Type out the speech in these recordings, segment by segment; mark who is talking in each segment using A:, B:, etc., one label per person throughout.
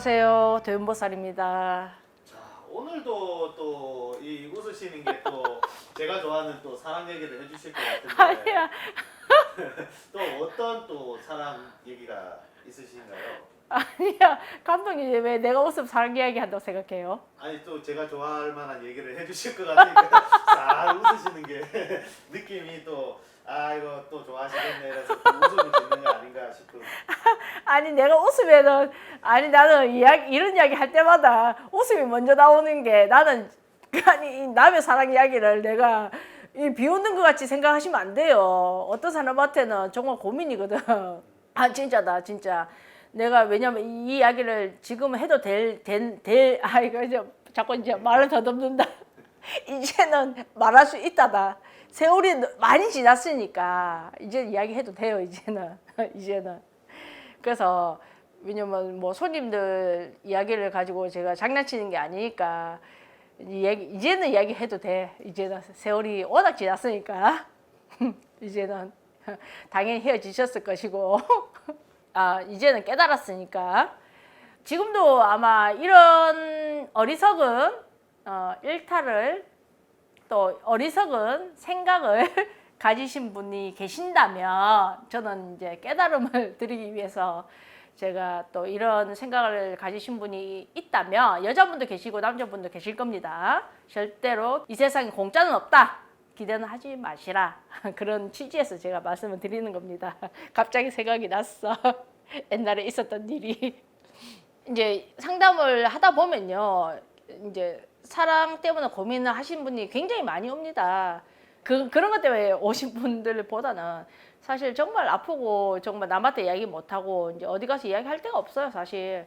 A: 안녕하세요. 도윤보살입니다.
B: 자 오늘도 또 이 웃으시는 게 또 제가 좋아하는 또 사랑 얘기를 해주실 것 같은데
A: 아니야.
B: 또 어떤 또 사랑 얘기가 있으신가요?
A: 아니야. 감독님 왜 내가 웃음 사랑 이야기 한다고 생각해요?
B: 아니 또 제가 좋아할 만한 얘기를 해주실 것 같으니까 싹 웃으시는 게 느낌이 또 아 이거 또 좋아하시겠네 이래서 또 웃음이 짓는 거 아닌가 싶은
A: 아니 내가 웃으면은 아니 나는 이야기 이런 이야기 할 때마다 웃음이 먼저 나오는 게 나는 아니 이 남의 사랑 이야기를 내가 이 비웃는 것 같이 생각하시면 안 돼요. 어떤 사람한테는 정말 고민이거든. 아 진짜다 진짜. 내가 왜냐면 이 이야기를 지금 해도 될 될될 아 이거 이제 자꾸 이제 말을 더듬는다. 이제는 말할 수 있다다. 세월이 많이 지났으니까 이제 이야기해도 돼요 이제는 이제는. 그래서 왜냐면 뭐 손님들 이야기를 가지고 제가 장난치는 게 아니니까 이제는 이야기해도 돼. 이제는 세월이 워낙 지났으니까. 이제는 당연히 헤어지셨을 것이고. 아 이제는 깨달았으니까. 지금도 아마 이런 어리석은 어, 일탈을 또 어리석은 생각을 가지신 분이 계신다면 저는 이제 깨달음을 드리기 위해서 제가 또 이런 생각을 가지신 분이 있다면 여자분도 계시고 남자분도 계실 겁니다. 절대로 이 세상에 공짜는 없다. 기대는 하지 마시라. 그런 취지에서 제가 말씀을 드리는 겁니다. 갑자기 생각이 났어. 옛날에 있었던 일이. 이제 상담을 하다 보면요. 이제 사랑 때문에 고민을 하신 분이 굉장히 많이 옵니다. 그, 그런 것 때문에 오신 분들보다는 사실 정말 아프고 정말 남한테 이야기 못하고 이제 어디 가서 이야기할 데가 없어요, 사실.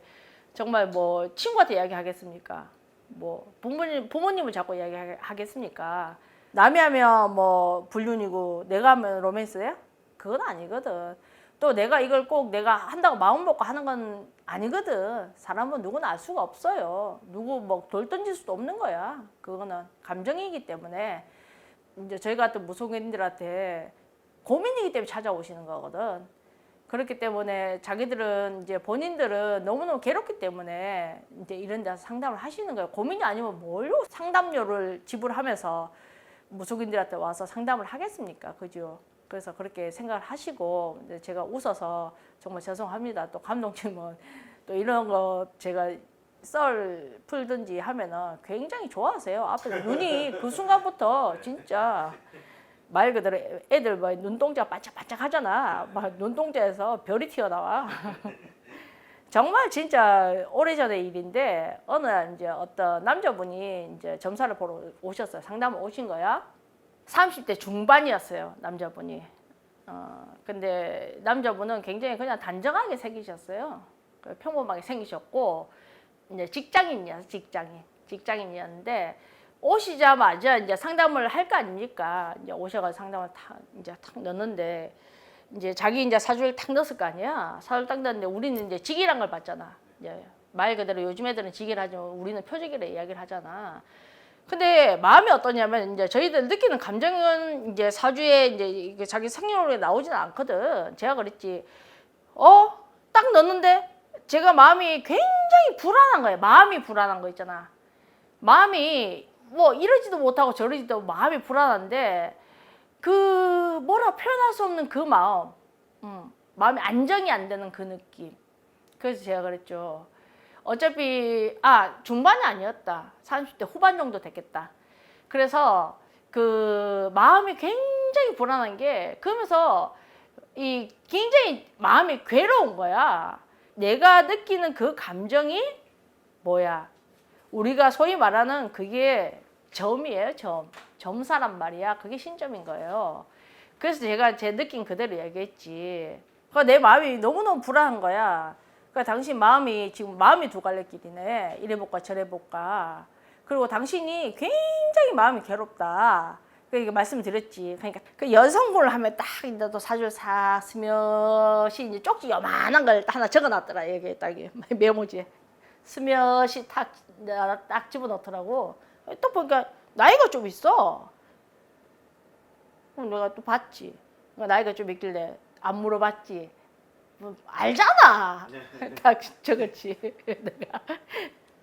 A: 정말 뭐 친구한테 이야기 하겠습니까? 뭐 부모님, 부모님을 자꾸 이야기 하겠습니까? 남이 하면 뭐 불륜이고 내가 하면 로맨스야? 그건 아니거든. 또 내가 이걸 꼭 내가 한다고 마음 먹고 하는 건 아니거든. 사람은 누구나 알 수가 없어요. 누구 뭐 돌 던질 수도 없는 거야. 그거는 감정이기 때문에 이제 저희 같은 무속인들한테 고민이기 때문에 찾아오시는 거거든. 그렇기 때문에 자기들은 이제 본인들은 너무너무 괴롭기 때문에 이제 이런 데서 상담을 하시는 거예요. 고민이 아니면 뭘로 상담료를 지불하면서 무속인들한테 와서 상담을 하겠습니까? 그죠? 그래서 그렇게 생각을 하시고 제가 웃어서 정말 죄송합니다. 또 감독님은 또 이런 거 제가 썰 풀든지 하면은 굉장히 좋아하세요. 앞에서 눈이 그 순간부터 진짜 말 그대로 애들 뭐 눈동자 반짝반짝 하잖아. 막 눈동자에서 별이 튀어나와. 정말 진짜 오래전의 일인데 어느 날 이제 어떤 남자분이 이제 점사를 보러 오셨어요. 상담을 오신 거야. 30대 중반이었어요. 남자분이. 어, 근데 남자분은 굉장히 그냥 단정하게 생기셨어요. 그 평범하게 생기셨고 이제 직장인이야, 직장인. 직장인이었는데 오시자마자 이제 상담을 할 거 아닙니까? 이제 오셔가지고 상담을 탁 이제 탁 넣는데 이제 자기 이제 사주를 탁 넣었을 거 아니야. 사주를 딱 넣었는데 우리는 이제 직이란 걸 받잖아. 이제 말 그대로 요즘 애들은 직이라 하지만 우리는 표적이라 이야기를 하잖아. 근데 마음이 어떠냐면 이제 저희들 느끼는 감정은 이제 사주에 이제 자기 생년월일에 나오지는 않거든. 제가 그랬지. 어? 딱 넣었는데 제가 마음이 굉장히 불안한 거예요. 마음이 불안한 거 있잖아. 마음이 뭐 이러지도 못하고 저러지도 마음이 불안한데 그 뭐라 표현할 수 없는 그 마음, 음, 마음이 안정이 안 되는 그 느낌. 그래서 제가 그랬죠. 어차피 아 중반이 아니었다. 30대 후반 정도 됐겠다. 그래서 그 마음이 굉장히 불안한 게 그러면서 이 굉장히 마음이 괴로운 거야. 내가 느끼는 그 감정이 뭐야? 우리가 소위 말하는 그게 점이에요, 점. 점사란 말이야. 그게 신점인 거예요. 그래서 제가 제 느낌 그대로 얘기했지. 그러니까 내 마음이 너무너무 불안한 거야. 그러니까 당신 마음이 지금 마음이 두 갈래 길이네. 이래 볼까 저래 볼까. 그리고 당신이 굉장히 마음이 괴롭다. 그러니까 말씀드렸지. 그러니까 그 여성분을 하면 딱 이제 또 사줄 사 스며시 이제 쪽지 요만한 걸 하나 적어놨더라. 여기 딱 메모지에 스며시 딱, 딱 집어넣더라고. 또 보니까 나이가 좀 있어. 그럼 내가 또 봤지. 그러니까 나이가 좀 있길래 안 물어봤지. 뭐 알잖아.
B: 네.
A: 딱 적었지. 내가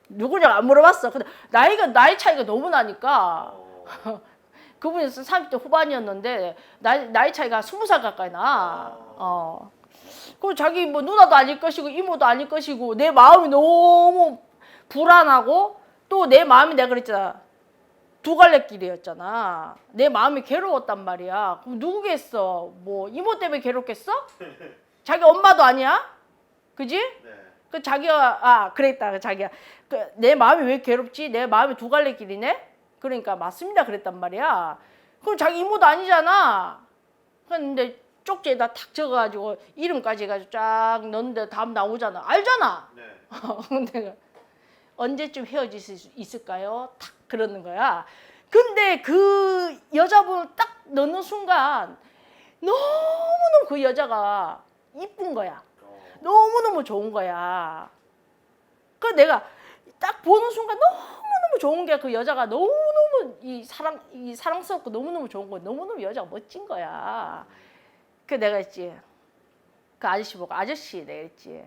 A: 누구냐고 안 물어봤어. 근데 나이가 나이 차이가 너무 나니까
B: 어,
A: 그분이 30대 후반이었는데 나이, 나이 차이가 20살 가까이 나. 어. 그 자기 뭐 누나도 아닐 것이고 이모도 아닐 것이고 내 마음이 너무 불안하고 또 내 마음이 내가 그랬잖아. 두 갈래 길이었잖아. 내 마음이 괴로웠단 말이야. 그럼 누구겠어? 뭐 이모 때문에 괴롭겠어? 자기 엄마도 아니야? 그지?
B: 네.
A: 그 자기가 아 그랬다 그 자기가 그내 마음이 왜 괴롭지 내 마음이 두 갈래 길이네 그러니까 맞습니다. 그랬단 말이야. 그럼 자기 이모도 아니잖아. 근데 쪽지에다 탁 적어가지고 이름까지 해가지고 쫙 넣는데 답 나오잖아. 알잖아.
B: 네.
A: 근데 언제쯤 헤어질 수 있을까요? 탁 그러는 거야. 근데 그 여자분을 딱 넣는 순간 너무너무 그 여자가 이쁜 거야.
B: 어,
A: 너무너무 좋은 거야. 그 내가 딱 보는 순간 너무 너무 좋은 게 그 여자가 너무너무 이 사랑 이 사랑스럽고 너무너무 좋은 거 너무너무 여자가 멋진 거야. 그 내가 했지. 그 아저씨 보고 아저씨 내가 했지.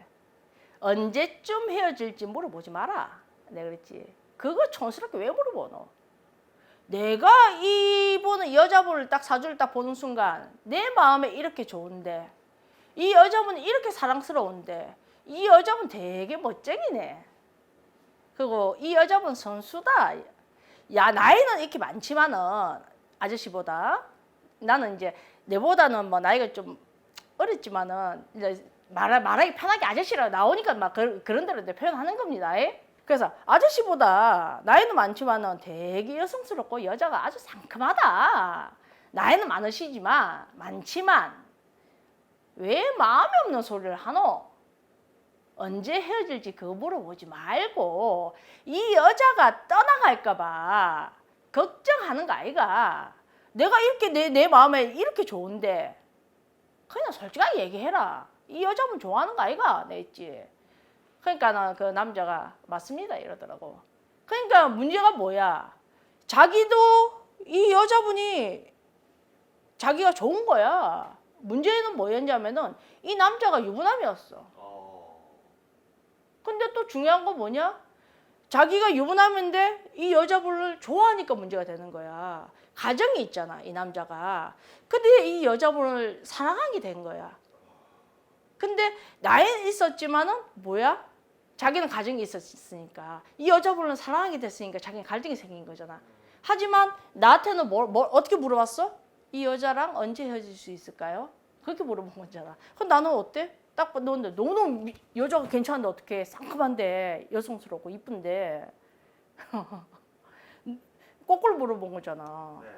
A: 언제쯤 헤어질지 물어보지 마라. 내가 그랬지. 그거 촌스럽게 왜 물어보노? 내가 이분은 여자분을 딱 사주를 딱 보는 순간 내 마음에 이렇게 좋은데 이 여자분은 이렇게 사랑스러운데 이 여자분 되게 멋쟁이네. 그리고 이 여자분 선수다. 야 나이는 이렇게 많지만은 아저씨보다 나는 이제 내보다는 뭐 나이가 좀 어렸지만은 이제 말 말하기 편하게 아저씨라고 나오니까 막 그, 그런 대로 내 표현하는 겁니다. 예? 그래서 아저씨보다 나이는 많지만은 되게 여성스럽고 여자가 아주 상큼하다. 나이는 많으시지만 많지만 왜 마음이 없는 소리를 하노? 언제 헤어질지 그거 물어보지 말고 이 여자가 떠나갈까봐 걱정하는 거 아이가. 내가 이렇게 내, 내 마음에 이렇게 좋은데 그냥 솔직하게 얘기해라. 이 여자분 좋아하는 거 아이가? 내 있지. 그러니까 나그 남자가 맞습니다 이러더라고. 그러니까 문제가 뭐야? 자기도 이 여자분이 자기가 좋은 거야. 문제는 뭐였냐면은 이 남자가 유부남이었어.
B: 어,
A: 근데 또 중요한 건 뭐냐? 자기가 유부남인데 이 여자분을 좋아하니까 문제가 되는 거야. 가정이 있잖아, 이 남자가. 근데 이 여자분을 사랑하게 된 거야. 근데 나이 있었지만은 뭐야? 자기는 가정이 있었으니까 이 여자분을 사랑하게 됐으니까 자기는 갈등이 생긴 거잖아. 하지만 나한테는 뭘, 뭘 어떻게 물어봤어? 이 여자랑 언제 헤어질 수 있을까요? 그렇게 물어본 거잖아. 그럼 나는 어때? 딱 봤는데 너무너무 미- 여자가 괜찮은데 어떻게 상큼한데 여성스럽고 이쁜데 거꾸로 물어본 거잖아.
B: 네.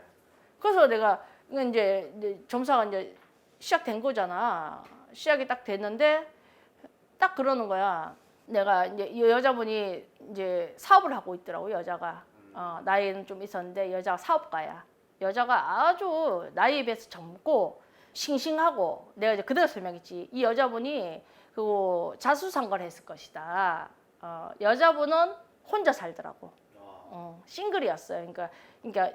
A: 그래서 내가 이제, 이제 점사가 이제 시작된 거잖아. 시작이 딱 됐는데 딱 그러는 거야. 내가 이제 이 여자분이 이제 사업을 하고 있더라고 여자가. 어, 나이는 좀 있었는데 여자가 사업가야. 여자가 아주 나이에 비해서 젊고 싱싱하고 내가 이제 그대로 설명했지. 이 여자분이 그 자수상거를 했을 것이다. 어, 여자분은 혼자 살더라고.
B: 어,
A: 어, 싱글이었어요. 그러니까, 그러니까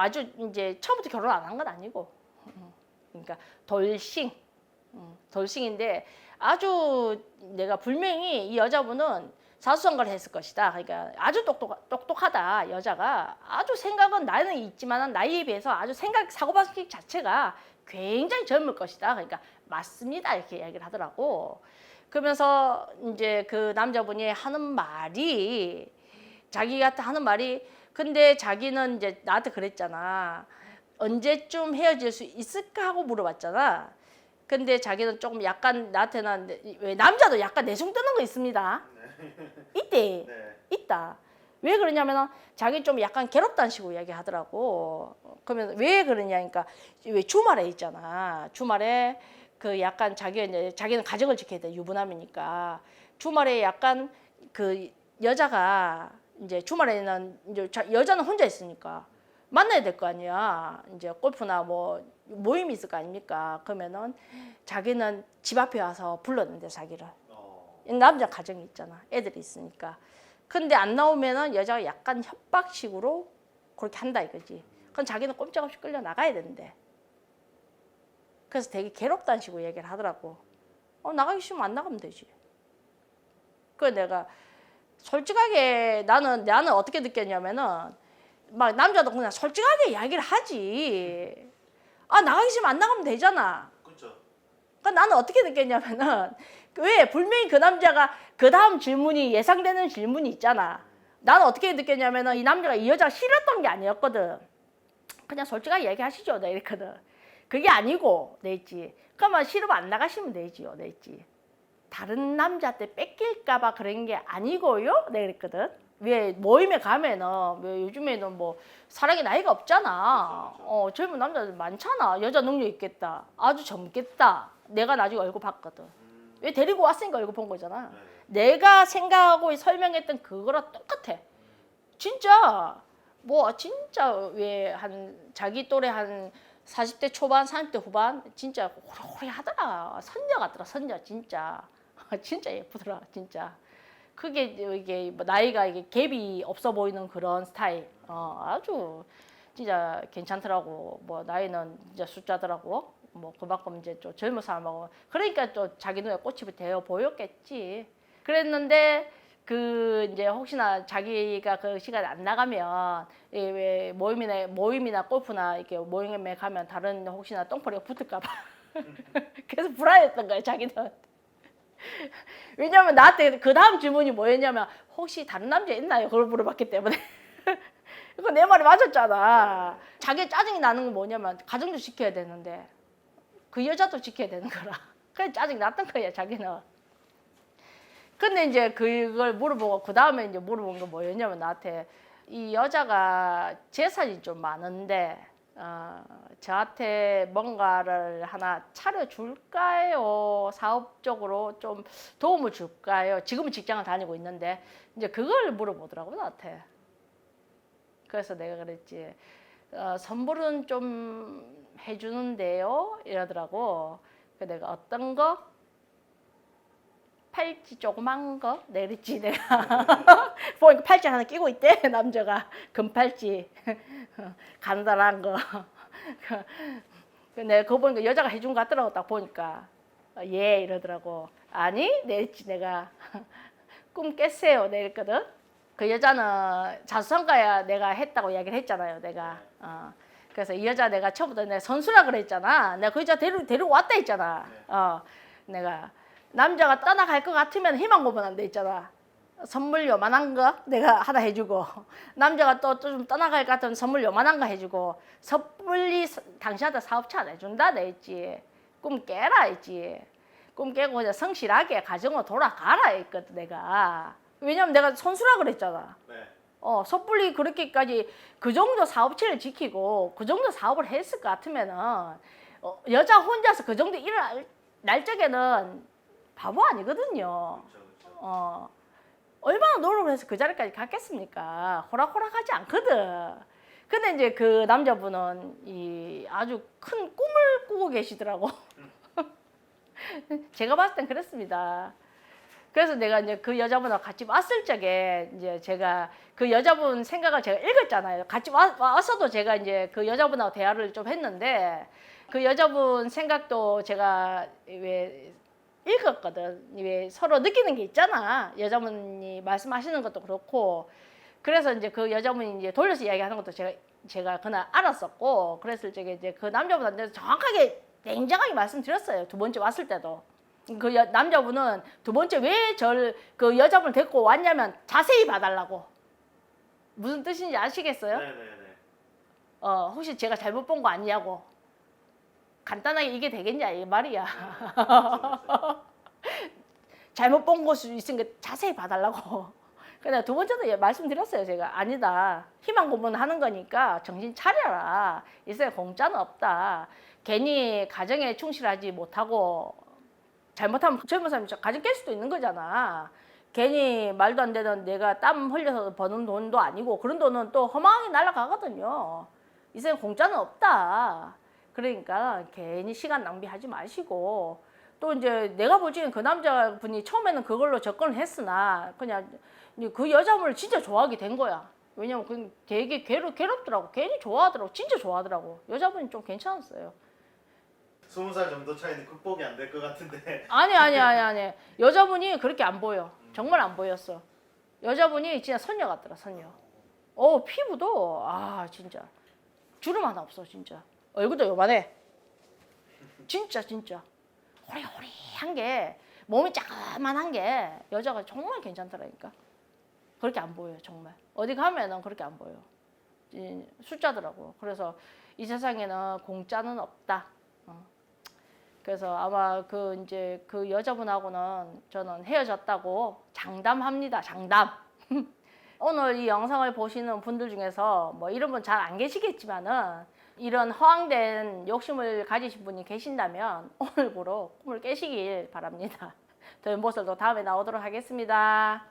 A: 아주 이제 처음부터 결혼 안 한 건 아니고, 음, 그러니까 돌싱, 음, 돌싱인데 아주 내가 분명히 이 여자분은 사수성가를 했을 것이다. 그러니까 아주 똑똑 똑똑하다 여자가 아주 생각은 나이는 있지만 나이에 비해서 아주 생각 사고 방식 자체가 굉장히 젊을 것이다. 그러니까 맞습니다 이렇게 이야기를 하더라고. 그러면서 이제 그 남자분이 하는 말이 자기가 하는 말이 근데 자기는 이제 나한테 그랬잖아. 언제쯤 헤어질 수 있을까 하고 물어봤잖아. 근데 자기는 조금 약간 나한테는 왜 남자도 약간 내숭 뜨는 거 있습니다. 이때
B: 네.
A: 있다. 왜 그러냐면 자기 좀 약간 괴롭다는 식으로 이야기하더라고. 그러면 왜 그러냐니까 왜 주말에 있잖아. 주말에 그 약간 자기 이제 자기는 가정을 지켜야 돼 유부남이니까 주말에 약간 그 여자가 이제 주말에는 이제 자- 여자는 혼자 있으니까 만나야 될 거 아니야. 이제 골프나 뭐 모임이 있을 거 아닙니까? 그러면은 자기는 집 앞에 와서 불렀는데 자기를.
B: 어,
A: 남자 가정이 있잖아. 애들이 있으니까. 근데 안 나오면은 여자가 약간 협박식으로 그렇게 한다 이거지. 그럼 자기는 꼼짝없이 끌려 나가야 된대. 그래서 되게 괴롭다는 식으로 얘기를 하더라고. 어, 나가기 싫으면 안 나가면 되지. 그래 내가 솔직하게 나는 나는 어떻게 느꼈냐면은 막 남자도 그냥 솔직하게 이야기를 하지. 아 나가기 싫으면 안 나가면 되잖아.
B: 그렇죠.
A: 그러니까 나는 어떻게 느꼈냐면은 왜 분명히 그 남자가 그 다음 질문이 예상되는 질문이 있잖아. 나는 어떻게 느꼈냐면은 이 남자가 이 여자가 싫었던 게 아니었거든. 그냥 솔직하게 얘기하시죠. 내 이랬거든. 그게 아니고 내 있지. 그러면 싫으면 안 나가시면 되지요. 내 있지. 다른 남자한테 뺏길까 봐 그런 게 아니고요. 내가 그랬거든. 왜 모임에 가면은 왜 요즘에는 뭐 사랑의 나이가 없잖아.
B: 그렇죠, 그렇죠.
A: 어 젊은 남자들 많잖아. 여자 능력 있겠다. 아주 젊겠다. 내가 나중에 얼굴 봤거든.
B: 음,
A: 왜 데리고 왔으니까 얼굴 본 거잖아.
B: 네.
A: 내가 생각하고 설명했던 그거랑 똑같아. 진짜 뭐 진짜 왜 한 자기 또래 한 40대 초반, 30대 후반 진짜 호리호리 하더라. 선녀 같더라. 선녀 진짜. 진짜 예쁘더라. 진짜. 그게 이게 뭐 나이가 이게 갭이 없어 보이는 그런 스타일. 어, 아주 진짜 괜찮더라고. 뭐 나이는 진짜 숫자더라고. 뭐 그만큼 이제 좀 젊은 사람하고 그러니까 또 자기 눈에 꽃이 되어 보였겠지. 그랬는데 그 이제 혹시나 자기가 그 시간에 안 나가면 이왜 모임이나 모임이나 골프나 이렇게 모임에 가면 다른 혹시나 똥파리가 붙을까봐 그래서 불안했던 거야 자기는. 왜냐면 나한테 그 다음 질문이 뭐였냐면 혹시 다른 남자 있나요? 그걸 물어봤기 때문에. 그거 내 말이 맞았잖아. 자기 짜증이 나는 건 뭐냐면 가정도 지켜야 되는데 그 여자도 지켜야 되는 거라. 그래 짜증 났던 거야 자기는. 근데 이제 그걸 물어보고 그 다음에 이제 물어본 건 뭐였냐면 나한테 이 여자가 재산이 좀 많은데 어, 저한테 뭔가를 하나 차려줄까요? 사업적으로 좀 도움을 줄까요? 지금은 직장을 다니고 있는데 이제 그걸 물어보더라고 나한테. 그래서 내가 그랬지. 어, 선물은 좀 해주는데요? 이러더라고. 그 내가 어떤 거? 팔찌 조그만 거? 내랬지 내가. 보니까 팔찌 하나 끼고 있대 남자가 금팔찌 간단한 거. 그 내가 그거 보니까 여자가 해준 것 같더라고 딱 보니까 어, 예 이러더라고. 아니 내랬지 내가 꿈 깼어요 내랬거든. 그 여자는 자수성가야 내가 했다고 이야기를 했잖아요 내가. 어. 그래서 이 여자 내가 처음부터 내가 선수라 그랬잖아. 내가 그 여자 데리고 데리고 왔다 했잖아.
B: 네.
A: 어. 내가 남자가 떠나갈 것 같으면 희망 고문 안돼 있잖아. 선물 요만한 거 내가 하나 해주고 남자가 또 좀 떠나갈 것 같으면 선물 요만한 거 해주고 섣불리 서- 당신한테 사업차 안 해준다 내 했지 꿈 깨라 했지 꿈 깨고 그냥 성실하게 가정으로 돌아가라 했거든 내가 왜냐면 내가 선수라 그랬잖아
B: 네.
A: 어 섣불리 그렇게까지 그 정도 사업체를 지키고 그 정도 사업을 했을 것 같으면은 어, 여자 혼자서 그 정도 일을 할- 날 적에는 바보 아니거든요. 어 얼마나 노력을 해서 그 자리까지 갔겠습니까? 호락호락하지 않거든. 근데 이제 그 남자분은 이 아주 큰 꿈을 꾸고 계시더라고. 제가 봤을 땐 그랬습니다. 그래서 내가 이제 그 여자분하고 같이 왔을 적에 이제 제가 그 여자분 생각을 제가 읽었잖아요. 같이 와, 와서도 제가 이제 그 여자분하고 대화를 좀 했는데 그 여자분 생각도 제가 왜 읽었거든. 왜 서로 느끼는 게 있잖아. 여자분이 말씀하시는 것도 그렇고. 그래서 이제 그 여자분이 이제 돌려서 이야기하는 것도 제가 제가 그날 알았었고 그랬을 적에 이제 그 남자분한테 정확하게 냉정하게 말씀드렸어요. 두 번째 왔을 때도. 그 여- 남자분은 두 번째 왜 절 그 여자분을 데리고 왔냐면 자세히 봐달라고. 무슨 뜻인지 아시겠어요?
B: 네네네.
A: 어, 혹시 제가 잘못 본 거 아니냐고. 간단하게 이게 되겠냐 이 말이야.
B: 그렇죠,
A: 잘못 본수 있으니까 자세히 봐달라고. 근데 두 번째도 예, 말씀드렸어요 제가 아니다. 희망 고문하는 거니까 정신 차려라. 이 세상에 공짜는 없다. 괜히 가정에 충실하지 못하고 잘못하면 젊은 사람이 가정 깰 수도 있는 거잖아. 괜히 말도 안 되는 내가 땀 흘려서 버는 돈도 아니고 그런 돈은 또 허망하게 날아가거든요. 이 세상에 공짜는 없다. 그러니까 괜히 시간 낭비하지 마시고 또 이제 내가 보기엔 그 남자분이 처음에는 그걸로 접근을 했으나 그냥 그 여자분을 진짜 좋아하게 된 거야. 왜냐면 그 되게 괴롭, 괴롭더라고. 괜히 좋아하더라고. 진짜 좋아하더라고. 여자분이 좀 괜찮았어요.
B: 스무 살 정도 차이는 극복이 안 될 것 같은데.
A: 아니 아니 아니 아니. 여자분이 그렇게 안 보여. 정말 안 보였어. 여자분이 진짜 선녀 같더라 선녀. 어 피부도 아 진짜. 주름 하나 없어 진짜. 얼굴도 요만해. 진짜 진짜. 호리호리한 게 몸이 자그만한 게 여자가 정말 괜찮더라니까. 그렇게 안 보여요 정말. 어디 가면은 그렇게 안 보여. 이 숫자더라고. 그래서 이 세상에는 공짜는 없다. 어. 그래서 아마 그 이제 그 여자분하고는 저는 헤어졌다고 장담합니다. 장담. 오늘 이 영상을 보시는 분들 중에서 뭐 이런 분 잘 안 계시겠지만은 이런 허황된 욕심을 가지신 분이 계신다면 오늘부로 꿈을 깨시길 바랍니다. 더 연보설도 다음에 나오도록 하겠습니다.